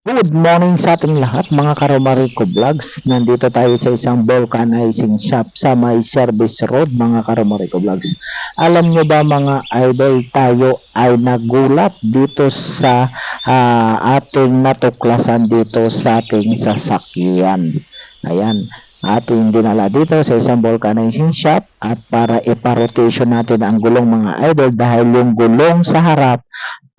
Good morning sa ating lahat mga Karomariko Vlogs. Nandito tayo sa isang vulcanizing shop sa may service road mga Karomariko Vlogs. Alam nyo ba mga idol tayo ay nagulat dito sa ah, ating natuklasan dito sa ating sasakyan. Ayan. Ating dinala dito sa isang vulcanizing shop at para iparotation natin ang gulong mga idol dahil yung gulong sa harap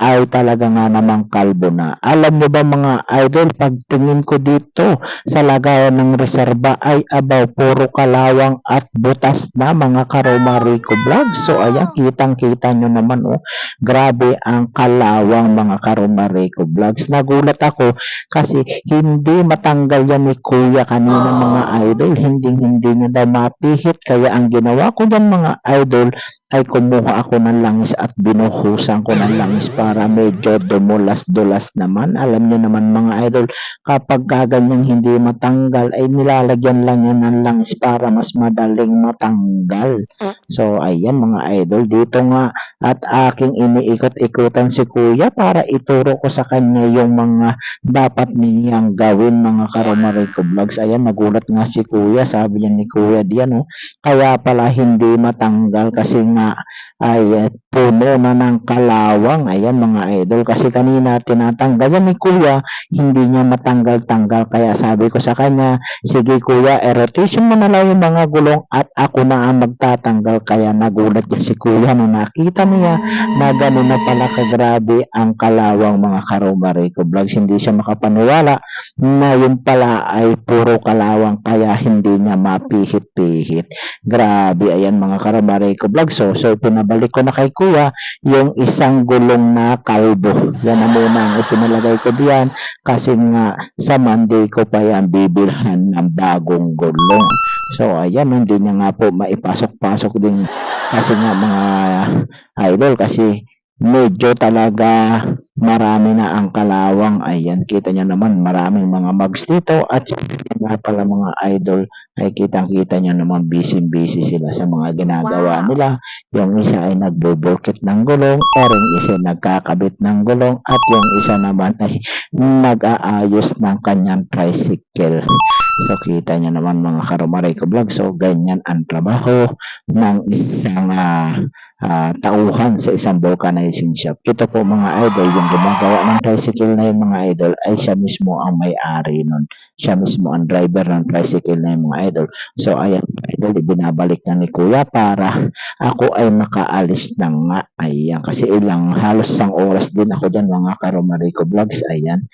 ay talaga nga namang kalbo na. Alam mo ba mga idol, pagtingin ko dito sa lagayan ng reserba ay abaw puro kalawang at butas na mga karoma Rico Vlog. So ayan, kitang kita nyo naman oh, grabe ang kalawang mga karoma Rico Vlogs. Nagulat ako kasi hindi matanggal yan ni Kuya kanina mga idol. Hindi hindi niya daw mapihit. Kaya ang ginawa ko dyan mga idol ay kumuha ako ng langis at binuhusan ko ng langis para medyo dumulas-dulas naman. Alam niyo naman mga idol, kapag ganyang hindi matanggal ay nilalagyan lang yan ng langis para mas madaling matanggal. So ayan mga idol, dito nga at aking iniikot-ikutan si kuya para ituro ko sa kanya yung mga dapat niyang gawin mga karomariko vlogs. Ayan, nagulat nga si kuya, sabi niya ni kuya diyan oh, kaya pala hindi matanggal kasi nga ay eh, puno na ng kalawang. Ayan mga idol. Kasi kanina tinatanggal yan ni kuya, hindi niya matanggal-tanggal. Kaya sabi ko sa kanya, sige kuya, erotation mo na lang yung mga gulong at ako na ang magtatanggal. Kaya nagulat niya si kuya nung nakita niya na gano'n na pala kagrabe ang kalawang mga karomariko vlogs. Hindi siya makapaniwala na yun pala ay puro kalawang kaya hindi niya mapihit-pihit. Grabe, ayan mga karomariko vlogs. So, so pinabalik ko na kay kuya yung isang gulong na kalbo. Yan na muna ang ipinalagay ko diyan kasi nga sa Monday ko pa yan bibilhan ng bagong gulong. So ayan, hindi niya nga po maipasok-pasok din kasi nga mga idol kasi medyo talaga marami na ang kalawang. Ayan, kita niya naman maraming mga mugs dito at nga pala mga idol ay kitang-kita niyo naman busy-busy sila sa mga ginagawa Wow. nila. Yung isa ay nagbubukit ng gulong, yung isa ay nagkakabit ng gulong, at yung isa naman ay nag-aayos ng kanyang tricycle. So, kita niyo naman mga karumareko vlog. So, ganyan ang trabaho ng isang ah, ah, tauhan sa isang vulcanizing shop. Ito po mga idol, yung gumagawa ng tricycle na yung mga idol ay siya mismo ang may-ari nun. Siya mismo ang driver ng tricycle na yung mga idol. So, ayan idol, ibinabalik na ni Kuya para ako ay makaalis na nga. Ayan, kasi ilang halos isang oras din ako dyan mga karomariko vlogs. Ayan.